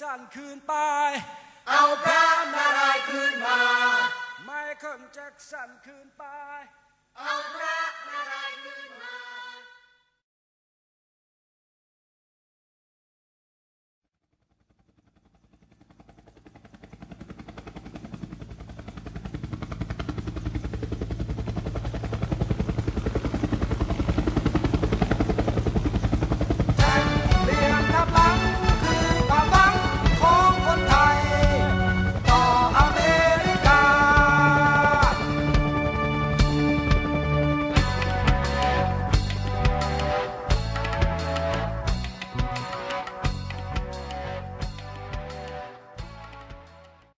สั่นคืนไป เอาพระนารายณ์คืนมา ไมเคิลแจ็คสันคืนไป เอา